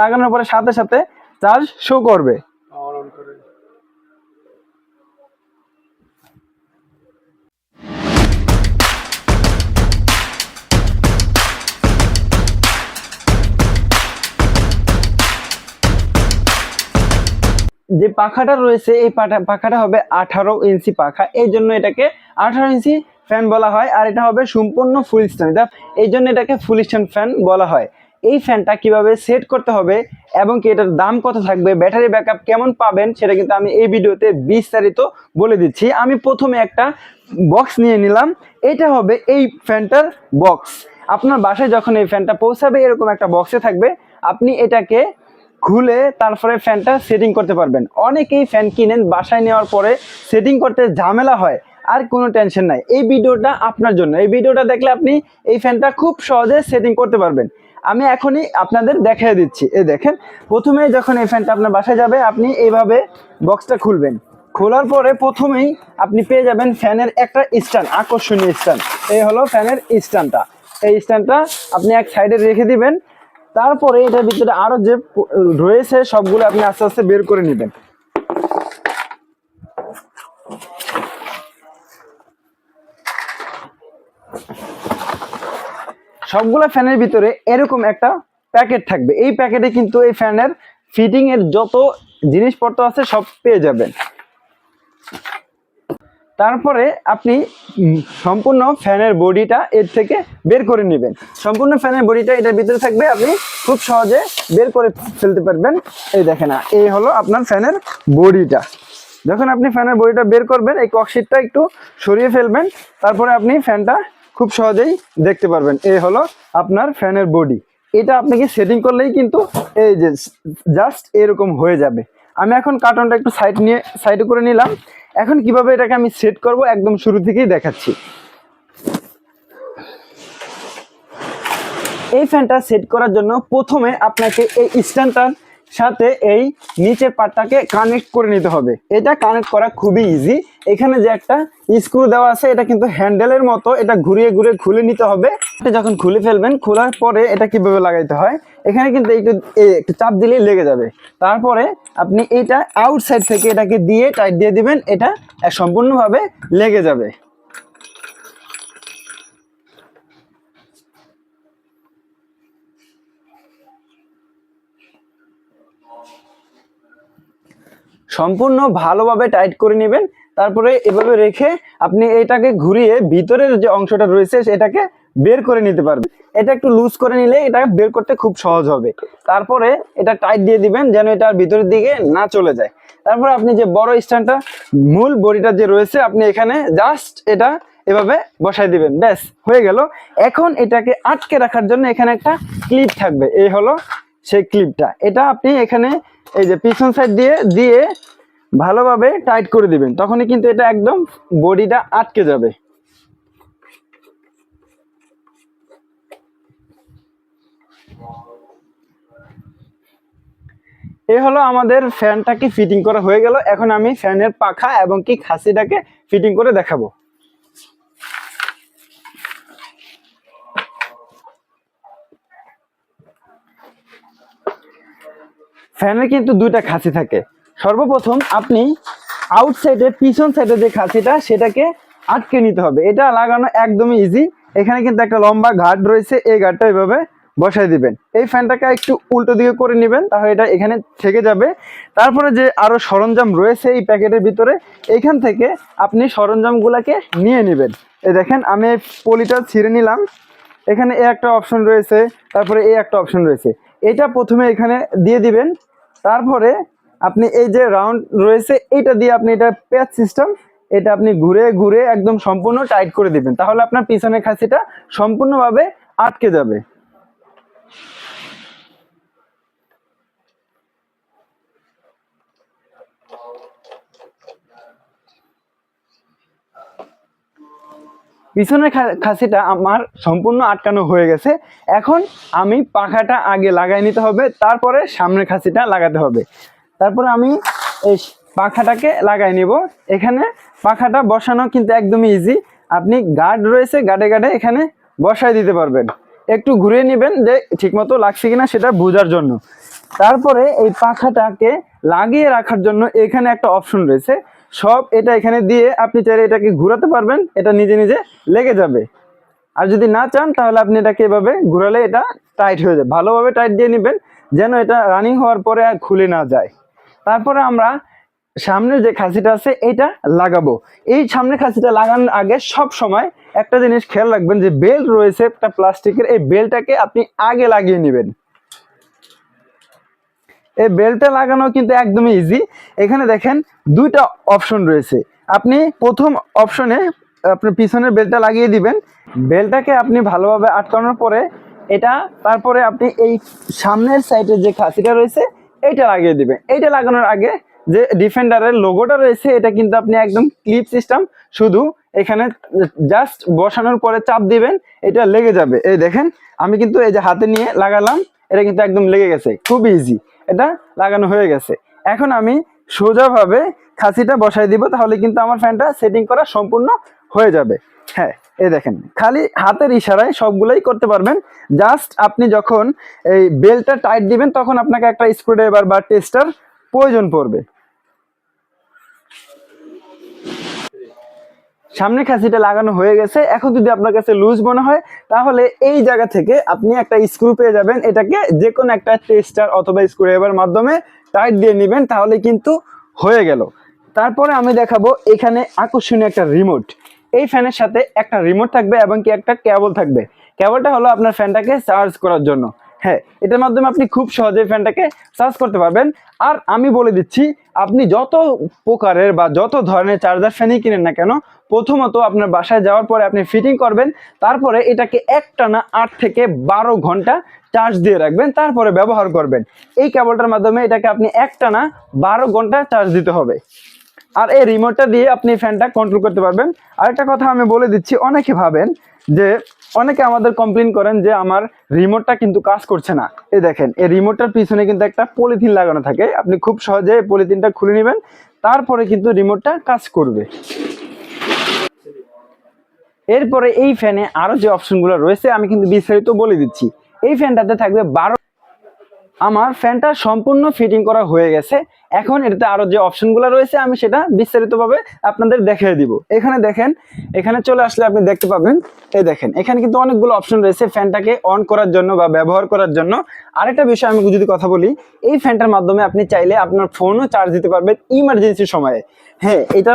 লাগানোর পরে সাথে সাথে চার্জ শো করবে। যে পাখাটা রয়েছে, এই পাখাটা হবে আঠারো ইঞ্চি পাখা। এই জন্য এটাকে আঠারো ইঞ্চি ফ্যান বলা হয়, আর এটা হবে সম্পূর্ণ ফুল স্ট্যান্ড এই জন্য এটাকে ফুল স্ট্যান্ড ফ্যান বলা হয়। এই ফ্যানটা কীভাবে সেট করতে হবে এবং কি এটার দাম কত থাকবে, ব্যাটারি ব্যাকআপ কেমন পাবেন, সেটা কিন্তু আমি এই ভিডিওতে বিস্তারিত বলে দিচ্ছি। আমি প্রথমে একটা বক্স নিয়ে নিলাম, এটা হবে এই ফ্যানটার বক্স। আপনার বাসায় যখন এই ফ্যানটা পৌঁছাবে, এরকম একটা বক্সে থাকবে, আপনি এটাকে খুলে তারপরে ফ্যানটা সেটিং করতে পারবেন। অনেকেই ফ্যান কিনেন, বাসায় নেওয়ার পরে সেটিং করতে ঝামেলা হয়, আর কোনো টেনশন নাই। এই ভিডিওটা আপনার জন্য। এই ভিডিওটা দেখলে আপনি এই ফ্যানটা খুব সহজে সেটিং করতে পারবেন। আমি এখনই আপনাদের দেখিয়ে দিচ্ছি। এই দেখেন প্রথমে যখন এই ফ্যানটা আপনার বাসায় যাবে, আপনি এইভাবে বক্সটা খুলবেন। খোলার পরে প্রথমেই আপনি পেয়ে যাবেন ফ্যানের একটা স্ট্যান্ড, আকর্ষণীয় স্ট্যান্ড। এই হলো ফ্যানের স্ট্যান্ডটা। এই স্ট্যান্ডটা আপনি এক সাইডে রেখে দিবেন। তারপরে এটার ভিতরে আরও যে রয়েছে, সবগুলো আপনি আস্তে আস্তে বের করে নেবেন। সবগুলো ফ্যানের ভিতরে এরকম একটা প্যাকেট থাকবে। এই প্যাকেটে কিন্তু এই ফ্যানের ফিটিং এর যত জিনিসপত্র আছে সব পেয়ে যাবেন। তারপরে আপনি সম্পূর্ণ ফ্যানের বডিটা এর থেকে বের করে নেবেন। সম্পূর্ণ ফ্যানের বডিটা এটার ভিতরে থাকবে, আপনি খুব সহজে বের করে ফেলতে পারবেন। এই দেখেন না এই হলো আপনার ফ্যানের বডিটা। যখন আপনি ফ্যানের বডিটা বের করবেন, এই ককশিটটা একটু সরিয়ে ফেলবেন, তারপরে আপনি ফ্যানটা খুব সহজেই দেখতে পারবেন। এই হলো আপনার ফ্যানের বডি। এটা আপনাকে সেটিং করলেই কিন্তু এই যে জাস্ট এরকম হয়ে যাবে। আমি এখন কার্টনটা একটু সাইড নিয়ে সাইড করে নিলাম। এখন কীভাবে এটাকে আমি সেট করব একদম শুরু থেকেই দেখাচ্ছি। এই ফ্যানটা সেট করার জন্য প্রথমে আপনাকে এই স্ট্যান্ডটার সাথে এই নিচের পার্টটাকে কানেক্ট করে নিতে হবে। এটা কানেক্ট করা খুবই ইজি এখানে যে একটা স্ক্রু দেওয়া আছে, এটা কিন্তু হ্যান্ডেলের মতো, এটা ঘুরিয়ে ঘুরে খুলে নিতে হবে। যখন খুলে ফেলবেন, খোলার পরে এটা কীভাবে লাগাইতে হয়, এখানে কিন্তু একটু একটু চাপ দিলেই লেগে যাবে। তারপরে আপনি এটা আউটসাইড থেকে এটাকে দিয়ে টাইট দিয়ে দিবেন, এটা সম্পূর্ণভাবে লেগে যাবে। সম্পূর্ণ ভালোভাবে টাইট করে নেবেন। তারপরে এভাবে রেখে আপনি এটাকে ঘুরিয়ে ভিতরের যে অংশটা রয়েছে সেটাকে বের করে নিতে পারবেন। এটা একটু লুজ করে নিলে এটা বের করতে খুব সহজ হবে। তারপরে এটা টাইট দিয়ে দিবেন যেন এটা ভিতরের দিকে না চলে যায়। তারপরে আপনি যে বড় স্ট্যান্ডটা, মূল বডিটা যে রয়েছে, আপনি এখানে জাস্ট এটা এভাবে বসাই দিবেন। ব্যাস, হয়ে গেল। এখন এটাকে আটকে রাখার জন্য এখানে একটা ক্লিপ থাকবে। এই হলো সেই ক্লিপটা এটা আপনি এখানে এই যে পিছন সাইড দিয়ে দিয়ে ভালোভাবে টাইট করে দিবেন। তখনই কিন্তু এটা একদম বডিটা আটকে যাবে। এই হলো আমাদের ফ্যানটাকে ফিটিং করা হয়ে গেল। এখন আমি ফ্যানের পাখা এবং কি খাসিটাকে ফিটিং করে দেখাবো। ফ্যানের কিন্তু দুইটা খাসি থাকে। সর্বপ্রথম আপনি আউটসাইডে পিছন সাইডে যে খাসিটা, সেটাকে আটকে নিতে হবে। এটা লাগানো একদমই ইজি এখানে কিন্তু একটা লম্বা ঘাট রয়েছে, এই ঘাটটা এইভাবে বসাই দিবেন। এই ফ্যানটাকে একটু উল্টো দিকে করে নেবেন, তাহলে এটা এখানে থেকে যাবে। তারপরে যে আরও সরঞ্জাম রয়েছে এই প্যাকেটের ভিতরে, এখান থেকে আপনি সরঞ্জামগুলোকে নিয়ে নেবেন। এই দেখেন, আমি পলিটা ছিঁড়ে নিলাম। এখানে এ একটা অপশন রয়েছে, তারপরে এই একটা অপশন রয়েছে। এটা প্রথমে এখানে দিয়ে দিবেন। তারপরে আপনি এই যে রাউন্ড রয়েছে এটা দিয়ে আপনি এটা প্যাচ সিস্টেম এটা আপনি ঘুরে ঘুরে একদম সম্পূর্ণ টাইট করে দিবেন। তাহলে আপনার পিছনের খাসিটা সম্পূর্ণভাবে আটকে যাবে। পিছনের খাসিটা আমার সম্পূর্ণ আটকানো হয়ে গেছে। এখন আমি পাখাটা আগে লাগাই নিতে হবে, তারপরে সামনের খাসিটা লাগাতে হবে। তারপরে আমি এই পাখাটাকে লাগাই নিব। এখানে পাখাটা বসানো কিন্তু একদমই ইজি আপনি গার্ড রয়েছে গার্ডে গার্ডে এখানে বসাই দিতে পারবেন। একটু ঘুরিয়ে নেবেন যে ঠিকমতো লাগছে কিনা সেটা বোঝার জন্য। তারপরে এই পাখাটাকে লাগিয়ে রাখার জন্য এখানে একটা অপশন রয়েছে। সব এটা এখানে দিয়ে আপনি চাইলে এটাকে ঘোরাতে পারবেন, এটা নিজে নিজে লেগে যাবে। আর যদি না চান, তাহলে আপনি এটাকে এভাবে ঘোরালে এটা টাইট হয়ে যায় ভালোভাবে টাইট দিয়ে নেবেন, যেন এটা রানিং হওয়ার পরে আর খুলে না যায়। তারপরে আমরা সামনের যে খাসিটা আছে, এটা লাগাবো। এই সামনের খাসিটা লাগানোর আগে সব সময় একটা জিনিস খেয়াল রাখবেন যে বেল্ট রয়েছে একটা প্লাস্টিকের এই বেল্টটাকে আপনি আগে লাগিয়ে নেবেন। এই বেল্টটা লাগানো কিন্তু একদমই ইজি এখানে দেখেন দুইটা অপশন রয়েছে। আপনি প্রথম অপশনে আপনি পিছনের বেল্টটা লাগিয়ে দিবেন। বেল্টটাকে আপনি ভালোভাবে আটকানোর পরে এটা, তারপরে আপনি এই সামনের সাইডে যে খাসিটা রয়েছে, এইটা লাগিয়ে দিবেন। এইটা লাগানোর আগে যে ডিফেন্ডারের লোগোটা রয়েছে, এটা কিন্তু আপনি একদম ক্লিপ সিস্টেম শুধু এখানে জাস্ট বসানোর পরে চাপ দিবেন, এটা লেগে যাবে। এই দেখেন, আমি কিন্তু এই যে হাতে নিয়ে লাগালাম, এটা কিন্তু একদম লেগে গেছে। খুব ইজি এটা লাগানো হয়ে গেছে। এখন আমি সোজাভাবে খাসিটা বসাই দিব, তাহলে কিন্তু আমার ফ্যানটা সেটিং করা সম্পূর্ণ হয়ে যাবে। হ্যাঁ এই দেখেন, খালি হাতের ইশারায় সবগুলাই করতে পারবেন। জাস্ট আপনি যখন এই বেলটা টাইট দিবেন, তখন আপনাকে একটা স্ক্রুড্রাইভার বা টেস্টার প্রয়োজন পড়বে। সামনে খাসিটা লাগানো হয়ে গেছে। এখন যদি আপনার কাছে লুজ মনে হয়, তাহলে এই জায়গা থেকে আপনি একটা স্ক্রু পেয়ে যাবেন। এটাকে যে কোনো একটা টেস্টার অথবা স্ক্রুড্রাইভার মাধ্যমে টাইট দিয়ে নেবেন, তাহলে কিন্তু হয়ে গেল। তারপরে আমি দেখাবো এখানে আকর্ষণীয় একটা রিমোট এই ফ্যানের সাথে একটা রিমোট থাকবে এবং কি একটা কেবল থাকবে। কেবলটা হলো আপনার ফ্যানটাকে চার্জ করার জন্য। হ্যাঁ এটার মাধ্যমে আপনি খুব সহজে ফ্যানটাকে চার্জ করতে পারবেন। আর আমি বলে দিচ্ছি, আপনি যত প্রকারের বা যত ধরনের চার্জার ফ্যানই কিনেন না কেন, প্রথমত আপনার বাসায় যাওয়ার পরে আপনি ফিটিং করবেন, তারপরে এটাকে একটানা আট থেকে বারো ঘণ্টা চার্জ দিয়ে রাখবেন, তারপরে ব্যবহার করবেন। এই কেবলটার মাধ্যমে এটাকে আপনি একটানা বারো ঘণ্টা চার্জ দিতে হবে। আর এই রিমোটটা দিয়ে আপনি ফ্যানটা কন্ট্রোল করতে পারবেন। আরেকটা কথা আমি বলে দিচ্ছি, অনেকে ভাবেন যে অনেকে আমাদের কমপ্লেন করেন যে আমার রিমোটটা কিন্তু কাজ করছে না। এই দেখেন, এই রিমোটটার পিছনে কিন্তু একটা পলিথিন লাগানো থাকে। আপনি খুব সহজে পলিথিনটা খুলে নেবেন, তারপরে কিন্তু রিমোটটা কাজ করবে। এরপরে এই ফ্যানে আরও যে অপশনগুলো রয়েছে, আমি কিন্তু বিস্তারিত বলে দিচ্ছি। এই ফ্যানটাতে থাকবে বারো আমার ফ্যানটা সম্পূর্ণ ফিটিং করা হয়ে গেছে। এখন এটাতে আরও যে অপশনগুলো রয়েছে, আমি সেটা বিস্তারিতভাবে আপনাদের দেখিয়ে দিব। এখানে দেখেন, এখানে চলে আসলে আপনি দেখতে পাবেন, এই দেখেন, এখানে কিন্তু অনেকগুলো অপশন রয়েছে ফ্যানটাকে অন করার জন্য বা ব্যবহার করার জন্য। আরেকটা বিষয় আমি যদি কথা বলি, এই ফ্যানটার মাধ্যমে আপনি চাইলে আপনার ফোনও চার্জ দিতে পারবেন ইমার্জেন্সি সময়ে। হ্যাঁ এটা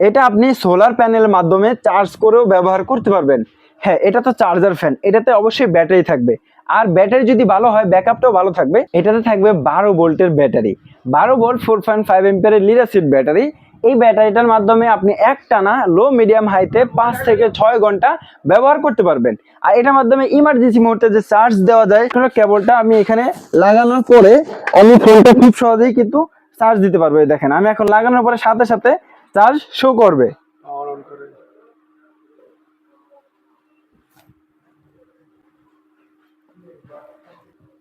এটা আপনি সোলার প্যানেলের মাধ্যমে চার্জ করেও ব্যবহার করতে পারবেন। হ্যাঁ এটা তো চার্জার ফ্যান, এটাতে অবশ্যই ব্যাটারি থাকবে। আর ব্যাটারি যদি ভালো হয় ব্যাকআপটাও ভালো থাকবে। এটাতে থাকবে বারো ভোল্টের ব্যাটারি। বারো ভোল্ট ফোর পয়েন্ট ফাইভ এম্পিয়ারের লিডারশিপ ব্যাটারি। এই ব্যাটারিটার মাধ্যমে আপনি একটানা লো মিডিয়াম হাইতে পাঁচ থেকে ছয় ঘণ্টা ব্যবহার করতে পারবেন। আর এটার মাধ্যমে ইমার্জেন্সি মুহূর্তে যে চার্জ দেওয়া যায় সেটা কেবলটা আমি এখানে লাগানোর পরে আমি ফোনটা খুব সহজেই কিন্তু চার্জ দিতে পারব। দেখেন, আমি এখন লাগানোর পরে সাথে সাথে চার্জ শো করবে।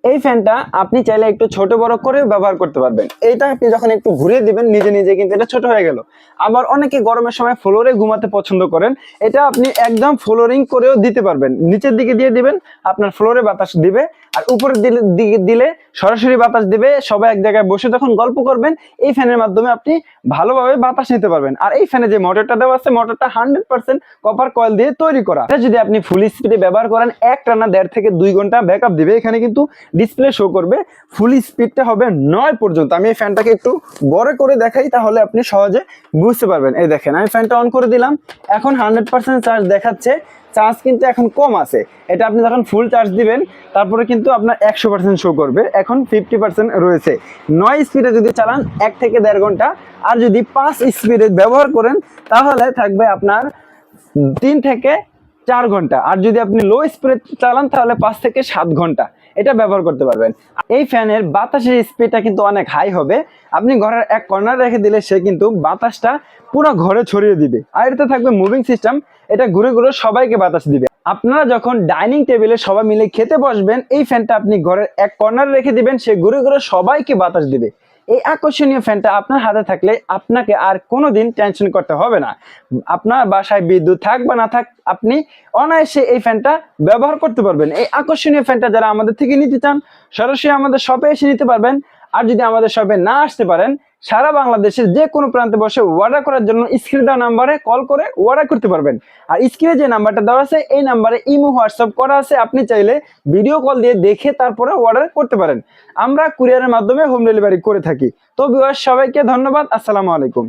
এই ফ্যানটা আপনি চাইলে একটু ছোট বড় করেও ব্যবহার করতে পারবেন। এইটা আপনি যখন একটু ঘুরিয়ে দিবেন, নিজে নিজে কিন্তু এটা ছোট হয়ে গেল। আবার অনেকে গরমের সময় ফ্লোরে ঘুমাতে পছন্দ করেন, এটা আপনি একদম ফ্লোরিং করেও দিতে পারবেন। নিচের দিকে দিয়ে দিবেন, আপনার ফ্লোরে বাতাস দিবে আর উপরের দিলে- দিকে দিলে সরাসরি বাতাস দিবে। সবাই এক জায়গায় বসে যখন গল্প করবেন, এই ফ্যানের মাধ্যমে আপনি ভালোভাবে বাতাস নিতে পারবেন। আর এই ফ্যানে যে মোটরটা দেওয়া আছে, মোটরটা হান্ড্রেড পার্সেন্ট কপার কয়েল দিয়ে তৈরি করা। এটা যদি আপনি ফুল স্পিডে ব্যবহার করেন, এক টানা দেড় থেকে দুই ঘণ্টা ব্যাকআপ দিবে। এখানে কিন্তু ডিসপ্লে শো করবে। ফুল স্পিডটা হবে নয় পর্যন্ত। আমি এই ফ্যানটাকে একটু বড় করে দেখাই, তাহলে আপনি সহজে বুঝতে পারবেন। এই দেখেন, আমি ফ্যানটা অন করে দিলাম। এখন হান্ড্রেড পার্সেন্ট চার্জ দেখাচ্ছে। চার্জ কিন্তু এখন কম আছে। এটা আপনি যখন ফুল চার্জ দিবেন, তারপরে কিন্তু আপনার একশো পার্সেন্ট শো করবে। এখন ফিফটি পার্সেন্ট রয়েছে। নয় স্পিডে যদি চালান, এক থেকে দেড় ঘণ্টা। আর যদি পাঁচ স্পিডে ব্যবহার করেন, তাহলে থাকবে আপনার তিন থেকে চার ঘণ্টা। আর যদি আপনি লো স্পিডে চালান, তাহলে পাঁচ থেকে সাত ঘণ্টা। এটা ব্যবহার করতে পারবেন। এই ফ্যানের বাতাসের স্পিডটা কিন্তু অনেক হাই হবে। আপনি ঘরের এক কর্নার রেখে দিলে সে কিন্তু বাতাসটা পুরো ঘরে ছড়িয়ে দিবে। আর এটাতে থাকবে মুভিং সিস্টেম এটা ঘুরে ঘুরে সবাইকে বাতাস দিবে। আপনারা যখন ডাইনিং টেবিলে সবাই মিলে খেতে বসবেন, এই ফ্যানটা আপনি ঘরের এক কর্নার রেখে দিবেন, সে ঘুরে ঘুরে সবাইকে বাতাস দিবে। এই আকর্ষণীয় ফ্যানটা আপনার হাতে থাকলে আপনাকে আর কোনো দিন টেনশন করতে হবে না। আপনার বাসায় বিদ্যুৎ থাক বা না থাক, আপনি অনায়াসে এই ফ্যানটা ব্যবহার করতে পারবেন। এই আকর্ষণীয় ফ্যানটা যারা আমাদের থেকে নিতে চান, সরাসরি আমাদের শপে এসে নিতে পারবেন। আর যদি আমাদের শপে না আসতে পারেন, সারা বাংলাদেশের যে কোনো প্রান্তে বসে অর্ডার করার জন্য স্ক্রিনে দেওয়া নাম্বারে কল করে অর্ডার করতে পারবেন। আর স্ক্রিনে যে নাম্বারটা দেওয়া আছে, এই নাম্বারে ইমো, হোয়াটসঅ্যাপ করা আছে, আপনি চাইলে ভিডিও কল দিয়ে দেখে তারপরে অর্ডার করতে পারেন। আমরা কুরিয়ারের মাধ্যমে হোম ডেলিভারি করে থাকি। তো ভিউয়ার সবাইকে ধন্যবাদ, আসসালামু আলাইকুম।